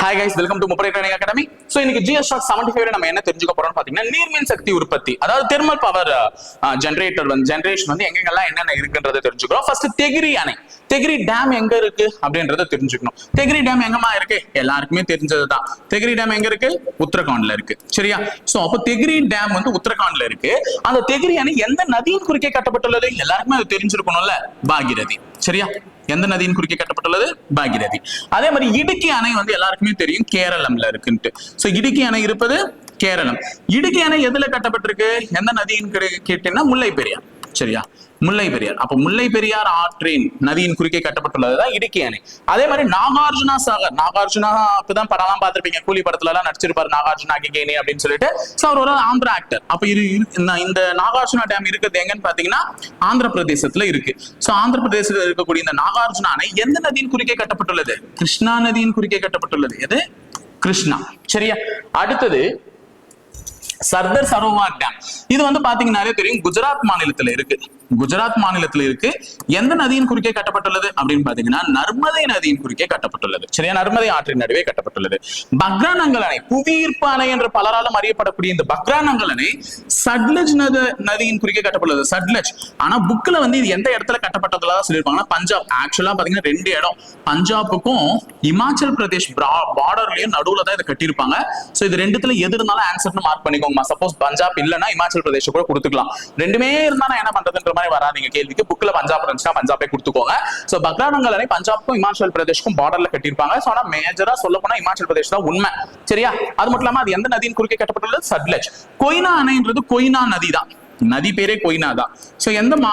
Hi guys welcome to Muppadai training academy so இன்னைக்கு GS shock seventy five நம்ம என்ன தெரிஞ்சுக்க போறோம்னு பாத்தீங்கன்னா நீர்மின் சக்தி உற்பத்தி. அதாவது தெர்மல் பவர் ஜென்ரேட்டர் வந்து ஜென்ரேஷன் வந்து எங்கெங்கெல்லாம் என்னென்ன இருக்குன்றதை தெரிஞ்சுக்கிறோம். ஃபர்ஸ்ட் தெகிரி அணை. தெகிரி டேம் எங்க இருக்கு அப்படின்றத தெரிஞ்சுக்கணும். தெகிரி டேம் எங்கம்மா இருக்கு? எல்லாருக்குமே தெரிஞ்சதுதான். தெகிரி டேம் எங்க இருக்கு? உத்தரகாண்ட்ல இருக்கு. சரியா? சோ அப்போ தெகிரி டேம் வந்து உத்தரகாண்ட்ல இருக்கு. அந்த தெகிரி அணை எந்த நதியின் குறுக்கே கட்டப்பட்டுள்ளது? எல்லாருக்குமே அது தெரிஞ்சிருக்கணும்ல? பாகிரதி சரியா? எந்த நதியின் குறுக்கே கட்டப்பட்டுள்ளது? பாகிரதி அதே மாதிரி இடுக்கி அணை வந்து எல்லாருக்குமே தெரியும் கேரளம்ல இருக்குன்ட்டு. சோ இடுக்கி அணை இருப்பது கேரளம். இடுக்கி அணை எதுல கட்டப்பட்டிருக்கு? எந்த நதியின் கேட்டீங்கன்னா முல்லை பெரியார். சரியா முல்லை பெரியார் அப்ப முல்லை பெரியார் ஆற்றின் நதியின் குறுக்கே கட்டப்பட்டுள்ளதுதான் இடுக்கி அணை. அதே மாதிரி நாகார்ஜுனா சாகர். நாகார்ஜுனா இப்பதான் படம் எல்லாம் பார்த்திருப்பீங்க. கூலி படத்துல எல்லாம் நடிச்சிருப்பாரு நாகார்ஜுனா கிகேனி அப்படின்னு சொல்லிட்டு. சோ அவர் ஒரு ஆந்திரா ஆக்டர் அப்ப இது இந்த- இந்த நாகார்ஜுனா டேம் இருக்கிறது எங்கன்னு பாத்தீங்கன்னா ஆந்திர பிரதேசத்துல இருக்கு. சோ ஆந்திர பிரதேசத்துல இருக்கக்கூடிய இந்த நாகார்ஜுனா அணை எந்த நதியின் குறுக்கே கட்டப்பட்டுள்ளது? கிருஷ்ணா நதியின் குறுக்கே கட்டப்பட்டுள்ளது. எது? கிருஷ்ணா. சரியா? அடுத்தது சர்தர் சரோவர் டேம். இது வந்து பாத்தீங்கன்னாலே தெரியும் குஜராத் மாநிலத்துல இருக்கு. குஜராத் மாநிலத்தில் இருக்கு. எந்த நதியின் குறுக்கே கட்டப்பட்டுள்ளது அப்படின்னு பாத்தீங்கன்னா நர்மதை நதியின் குறுக்கே கட்டப்பட்டுள்ளது. சரியா? நர்மதை ஆற்றின் நடுவே கட்டப்பட்டுள்ளது. பக்ரானங்கல் அணை புவியீர்ப்பு அணை என்ற பலராலும் அறியப்படக்கூடிய இந்த பக்ரானங்கல் அணை சட்லஜ் நத நதியின் குறுக்கே கட்டப்பட்டுள்ளது. சட்லஜ். ஆனா புக்ல வந்து இது எந்த இடத்துல கட்டப்பட்டதுல தான் சொல்லியிருப்பாங்கன்னா பஞ்சாப். ஆக்சுவலா பாத்தீங்கன்னா ரெண்டு இடம். பஞ்சாபுக்கும் இமாச்சல் பிரதேஷ் பார்டர்லயும் நடுவுல தான் இதை கட்டியிருப்பாங்க. சோ இது ரெண்டுத்துல எது இருந்தாலும் ஆன்சர்னு மார்க் பண்ணிக்கோங்க சப்போஸ் பஞ்சாப் இல்லைன்னா இமாச்சல் பிரதேஷ் கூட கொடுத்துக்கலாம். ரெண்டுமே இருந்தா நான் என்ன பண்றதுன்ற மாதிரி வராதிங்க கேள்விக்கு. புக்ல பஞ்சாப் இருந்துச்சுன்னா பஞ்சாபே கொடுத்துக்கோங்க. சோ பக்ரானங்கள் அணை பஞ்சாப்க்கும் இமாச்சல் பிரதேஷ்க்கும் பார்டர்ல கட்டியிருப்பாங்க. சோ ஆனா மேஜரா சொல்ல போனா இமாச்சல் பிரதேஷ் தான் உண்மை. சரியா? அது மட்டும் இல்லாம அது எந்த நதியின் குறுக்கே கட்டப்பட்டுள்ளது? சட்லஜ். கொய்னா அணைன்றது கொய்னா நதி தான். நதி பேரே கொய்னா தான். சோ எந்த மா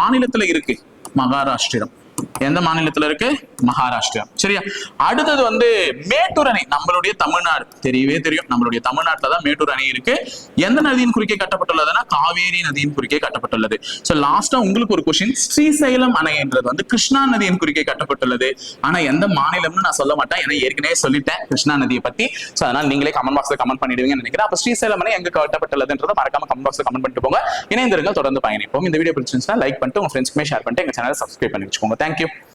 மாநிலத்துல இருக்கு? மகாராஷ்டிரம். எந்த மாநிலத்துல இருக்கு? மகாராஷ்டிரா. சரியா? அடுத்தது வந்து மேட்டூர் அணை. நம்மளுடைய தமிழ்நாடு. தெரியவே தெரியும். நம்மளுடைய தமிழ்நாட்டுல தான் மேட்டூர் அணை இருக்கு. எந்த நதியின் குறுக்கே கட்டப்பட்டுள்ளதுன்னா காவேரி நதியின் குறுக்கே கட்டப்பட்டுள்ளது. சோ லாஸ்டா உங்களுக்கு ஒரு கொஸ்டின் ஸ்ரீசைலம் அணைன்றது வந்து கிருஷ்ணா நதியின் குறுக்கே கட்டப்பட்டுள்ளது. ஆனா எந்த மாநிலம்னு நான் சொல்ல மாட்டேன். ஏன்னா ஏற்கனவே சொல்லிட்டேன் கிருஷ்ணா நதியை பத்தி. சோ அதனால நீங்களே கமெண்ட் பாக்ஸ்ல கமெண்ட் பண்ணிடுவீங்கன்னு நினைக்கிறேன். அப்ப ஸ்ரீசைலம் அணை எங்க கட்டப்பட்டுள்ளதுன்றதை மறக்காம கமெண்ட் பாக்ஸ்ல கமெண்ட் பண்ணிட்டு போங்க. இணைந்திருங்கள். தொடர்ந்து பயணிப்போம். இந்த வீடியோ பிடிச்சிருந்துச்சுன்னா லைக் பண்ணிட்டு உங்க ஃப்ரெண்ட்ஸ்க்குமே ஷேர் பண்ணிட்டு எங்க சேனலை சப்ஸ்கிரைப் பண்ணி வச்சுக்கோங்க. தேங்க்யூ